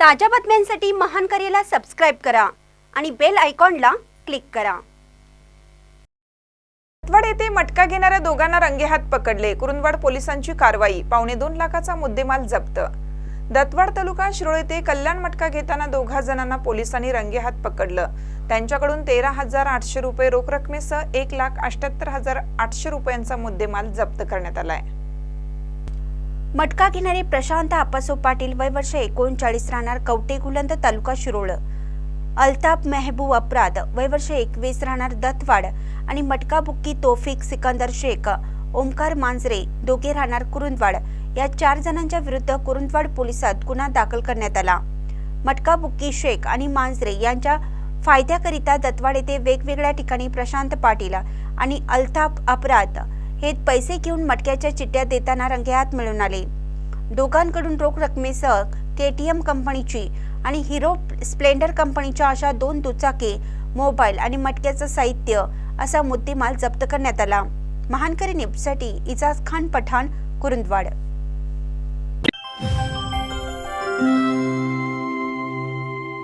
ताज्या बातम्यांसाठी महान करेला सबस्क्राईब करा आणि बेल आयकॉनला क्लिक करा. दत्तवाड येथे मटका घेणाऱ्या दोघांना रंगेहात पकडले. कुरुंदवाड पोलिसांची कारवाई. पावणे दोन लाखाचा मुद्देमाल जप्त. दत्तवाड तालुका शिरोळ येथे कल्याण मटका घेताना दोघा जणांना पोलिसांनी रंगेहात पकडलं. त्यांच्याकडून तेरा हजार आठशे रुपये रोख रकमेसह एक लाख अठ्याहत्तर हजार आठशे रुपयांचा मुद्देमाल जप्त करण्यात आलाय. मटका घेणारे प्रशांत आपासो पाटील वय वर्ष एकोणचाळीस राहणार कवटे गुलंद तालुका शिरोळ. अल्ताफ मेहबूब अपराध वय वर्ष एकवीस राहणार दत्तवाड आणि मटका बुक्की तोफिक सिकंदर शेख ओमकार मांजरे दोघे राहणार कुरुंदवाड. या चार जणांच्या विरुद्ध कुरुंदवाड पोलिसात गुन्हा दाखल करण्यात आला. मटका बुक्की शेख आणि मांजरे यांच्या फायद्याकरिता दत्तवाड येथे वेगवेगळ्या ठिकाणी प्रशांत पाटील आणि अल्ताफ अपराध हे पैसे घेऊन मटक्याच्या चिठ्ठ्या देताना रंगेहात मिळून आले. दोघांकडून रोख रकमेसह केटीएम कंपनीची आणि हिरो स्प्लेंडर कंपनीच्या अशा दोन दुचाकी मोबाईल आणि मटक्याचं साहित्य असा मुद्देमाल जप्त करण्यात आला. महानकरी निपसाठी इजाज खान पठाण कुरुंदवाड.